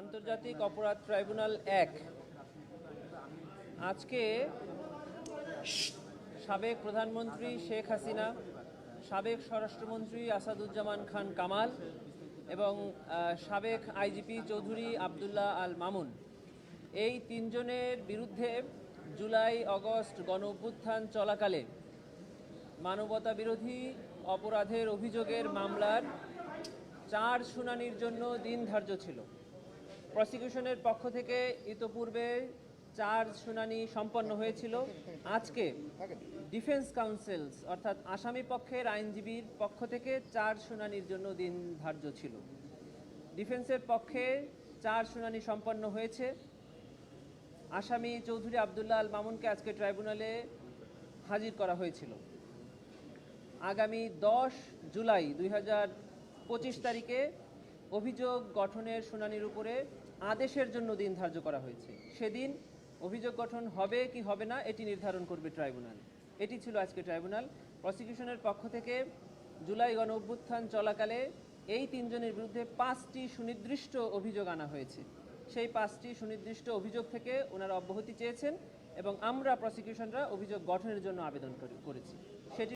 আন্তর্জাতিক অপরাধ ট্রাইব্যুনাল এক। আজকে সাবেক প্রধানমন্ত্রী শেখ হাসিনা, সাবেক স্বরাষ্ট্রমন্ত্রী আসাদুজ্জামান খান কামাল এবং সাবেক আইজিপি চৌধুরী আবদুল্লাহ আল মামুন। এই তিনজনের বিরুদ্ধে জুলাই, অগস্ট গণ অভ্যুত্থান চলাকালে মানবতা বিরোধী অপরাধের অভিযোগের মামলার চার শুনানির জন্য দিন ধার্য ছিল। প্রসিকিউশনের পক্ষ থেকে ইতোপূর্বে চার শুনানি সম্পন্ন হয়েছিল। আজকে ডিফেন্স কাউন্সিলস, অর্থাৎ আসামি পক্ষের আইনজীবীর পক্ষ থেকে চার শুনানির জন্য দিন ধার্য ছিল। ডিফেন্সের পক্ষে চার শুনানি সম্পন্ন হয়েছে। আসামি চৌধুরী আবদুল্লাহ আল মামুনকে আজকে ট্রাইব্যুনালে হাজির করা হয়েছিল। আগামী দশ জুলাই দুই হাজার পঁচিশ তারিখে অভিযোগ গঠনের শুনানির উপরে আদেশের জন্য দিন ধার্য করা হয়েছে। সেদিন অভিযোগ গঠন হবে কি হবে না, এটি নির্ধারণ করবে ট্রাইব্যুনাল। এটি ছিল আজকে ট্রাইব্যুনাল। প্রসিকিউশনের পক্ষ থেকে জুলাই গণ অভ্যুত্থান চলাকালে এই তিনজনের বিরুদ্ধে পাঁচটি সুনির্দিষ্ট অভিযোগ আনা হয়েছে। সেই পাঁচটি সুনির্দিষ্ট অভিযোগ থেকে ওনারা অব্যাহতি চেয়েছেন এবং আমরা প্রসিকিউশনরা অভিযোগ গঠনের জন্য আবেদন করি- করেছি। সেটি